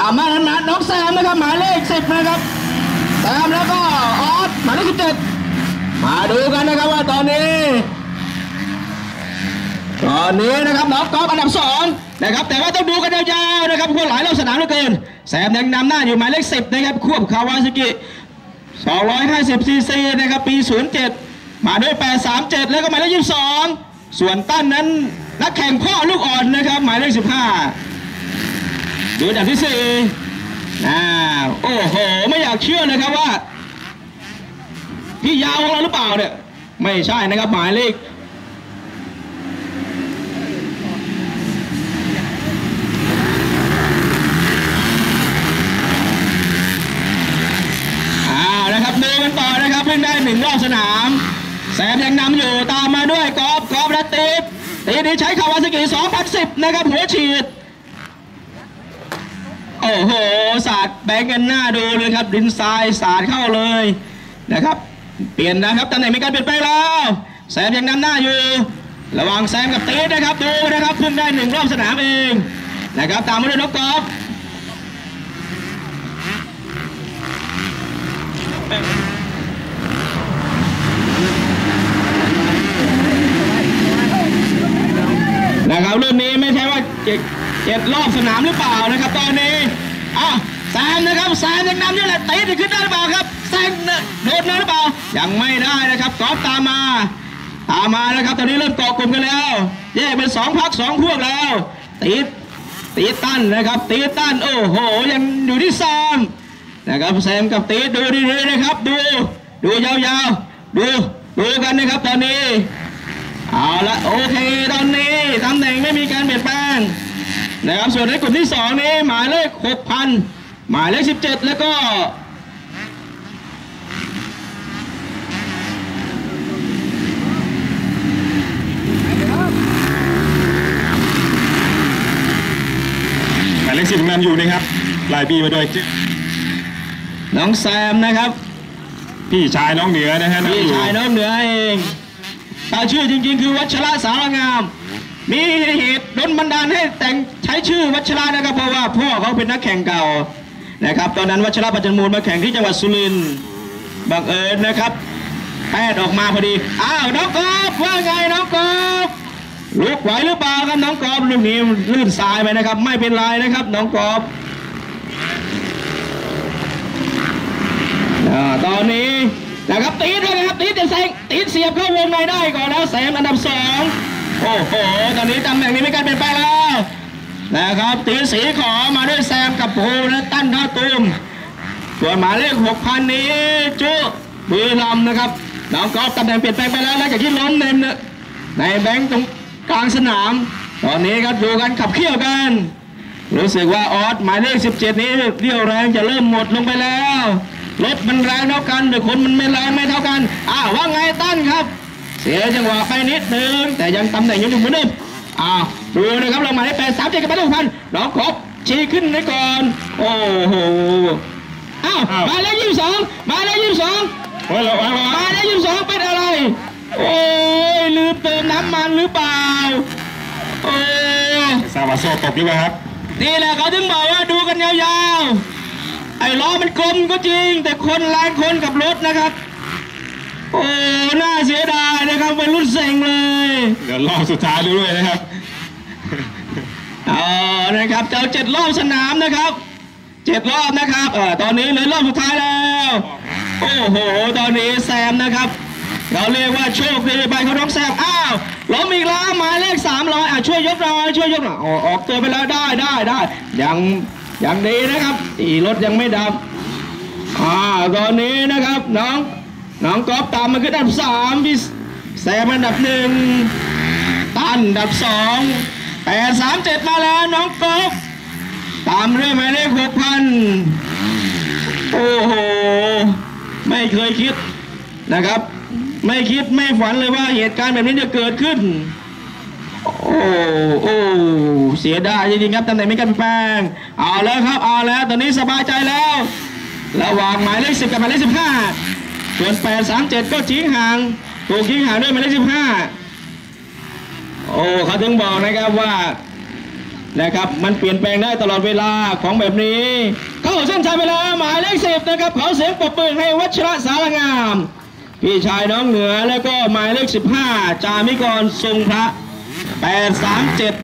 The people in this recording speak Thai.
นำมานั้นนะน้องแซมนะครับหมายเลขสิบนะครับแซมแล้วก็ออสหมายเลขสิบเจ็ดมาดูกันนะครับว่าตอนนี้ ตอนนี้นะครับน้องกอล์ฟอันดับสองนะครับ แต่ว่าต้องดูกันยาวๆนะครับเพราหลายรอบสนามเหลือเกินแซมยังนำหน้าอยู่หมายเลขสิบนะครับควบคาวาซากิ250ซีซีนะครับปี 07 มาด้วย 837 แล้วก็หมายเลข22 ส่วนตั้นนั้นนักแข่งพ่อลูกอ่อนนะครับ หมายเลข 15 ดูอันดับที่4นะโอ้โห ไม่อยากเชื่อเลยครับว่า พี่ยาวของเราหรือเปล่าเนี่ย ไม่ใช่นะครับ หมายเลขอ้าวนะครับดูกันต่อนะครับเพิ่งได้หนึ่งรอบสนามแซมยังนำอยู่ตามมาด้วยกอบกอบและตีบตีนี้ใช้คาวาซากิ2010 นะครับ หัวฉีด อ้โหสาดแบงกันหน้าดูเลยครับดินทรายสาดเข้าเลยนะครับ เปลี่ยนนะครับตำแหน่งมีการเปลี่ยนแปแล้วแซมยังนำหน้าอยู่ ระหว่างแซมกับตีนะครับดูนะครับเพิ่งได้หนึ่งรอบสนามเองนะครับตามมาด้วยนกกอล์ฟนะครับรุ่นนี้ไม่ใช่ว่าเจ็ดรอบสนามหรือเปล่านะครับ ตอนนี้ อะแซมนะครับแซมยังนำอยู่แหละตีจะขึ้นได้หรือเปล่าครับแซมโดดเลยหรือเปล่ายังไม่ได้นะครับกอล์ฟตามมา ตามมานะครับตอนนี้เริ่มเกาะกลุ่มกันแล้วแยกเป็นสองพักสองพวกแล้วตีตีตั้นนะครับตีตั้นโอ้โหยังอยู่ที่แซมนะครับแซมกับตีดูดีๆนะครับ ดูดูยาวๆดูดูกันนะครับตอนนี้เอาละโอเคตอนนี้ตำแหน่งไม่มีการเปลี่ยนแปลง นะครับส่วนในกลุ่มที่สองนี้หมายเลขหกพันหมายเลขสิบเจ็ดแล้วก็หมายเลขสิบนำอยู่นะครับหลายบีมาโดยน้องแซมนะครับ พี่ชายน้องเหนือนะฮะพี่ชายน้องเหนือเองแต่ชื่อจริงๆ คือวัชระสารงาม มีเหตุดลบันดาลให้แต่งใช้ชื่อวัชระนะครับเพราะว่าพ่อเขาเป็นนักแข่งเก่านะครับ ตอนนั้นวัชระปัจจมูลมาแข่งที่จังหวัดสุรินทร์บังเอิญนะครับแพทย์ออกมาพอดีอ้าวน้องกอบว่าไงน้องกอบลุกไหวหรือเปล่าครับน้องกอบลูกนี้ลื่นทรายไปนะครับ ไม่เป็นไรนะครับ น้องกอบอตอนนี้นะครับตีดเลยนะครับตีดจะแซงตีดเสียบเข้าวงในได้ก่อนแล้วแซมอันดับสอง โอ้โห ตอนนี้ตำแหน่งนี้ไมีการเปลี่ยนแปลงแล้วนะครับตีสีขอมาด้วยแซมกับโพและตั้นท่าตูมส่วนหมายเลขหกพันนี้จุบุรีรัมนะครับน้องกอล์ฟตำแหน่งเปลี่ยนแปลงไปแล้วหลังจากที่ล้มในในแบงค์ตรงกลางสนาม ตอนนี้ครับดูกันขับเคี่ยวกัน รู้สึกว่าออสหมายเลข 17 นี้เรี่ยวแรงจะเริ่มหมดลงไปแล้วรถมันแรงเท่ากันแต่คนมันไม่แรงไม่เท่ากัน อ้าวว่าไงตั้นครับ เสียจังหวะไปนิดนึงแต่ยังตำแหน่งยังอยู่เหมือนเดิมอ้าวดูนะครับเราหมายเลขแปดสามเจ็ดกับหมายเลขพันน้องครบชี้ขึ้นไว้ก่อนโอ้โหอ้าวหมายเลขยี่สิบสองหมายเลขยี่สิบสองโอ้ยระวังระหวัมางยเลขยี่สิบสองเป็นอะไรโอ้ยลืมเติมน้ำมันหรือเปล่าโอ้ยซาวาโซตกหรือเปล่าครับนี่แหละเขาถึงบอกว่าดูกันยาวๆไอ้ล้อมันกลมก็จริง แต่คนแรงคนกับรถนะครับ โอ้น่าเสียดายนะครับเป็นรุ่นเซ็งเลย เดี๋ยวรอบสุดท้ายดูด้วยนะครับเอานะครับเจ้าเจ็ดรอบสนามนะครับเจ็ดรอบนะครับเออตอนนี้เหลือรอบสุดท้ายแล้วโอ้โหตอนนี้แซมนะครับ เราเรียกว่าโชคดีไปเขาน้องแซมอ้าวล้มอีกแล้วหมายเลขสามร้อยอะช่วยยกหน่อยช่วยยกหน่อยออกออกตัวไปแล้วได้ได้ได้ยังยังดีนะครับอีรถยังไม่ดับอ่าตอนนี้นะครับน้อง น้องกอล์ฟตามมาขึ้นอันดับสามพี่แซมอันดับหนึ่งตันอันดับสองแปดสามเจ็ดมาแล้วน้องกอล์ฟตามด้วยหมายเลขหกพันโอ้โห ไม่เคยคิดนะครับ ไม่คิดไม่ฝันเลยว่าเหตุการณ์แบบนี้จะเกิดขึ้น โอ้โอ้เสียดายจริงๆครับตำแหน่งไม่กันแปลงเอาแล้วครับเอาแล้วตอนนี้สบายใจแล้ว ระหว่างหมายเลขสิบกับหมายเลขสิบห้า ส่วนแปดสามเจ็ดก็ทิ้งห่างถูกทิ้งห่างด้วยหมายเลขสิบห้าโอ้เขาถึงบอกนะครับว่านะครับมันเปลี่ยนแปลงได้ตลอดเวลาของแบบนี้ เข้าเส้นชัยไปแล้วหมายเลขสิบนะครับเขอเสียงปรบมือให้วัชระสารงาม พี่ชายน้องเหนือแล้วก็หมายเลขสิบห้าจามิกรทรงพระแปดสามเจ็ด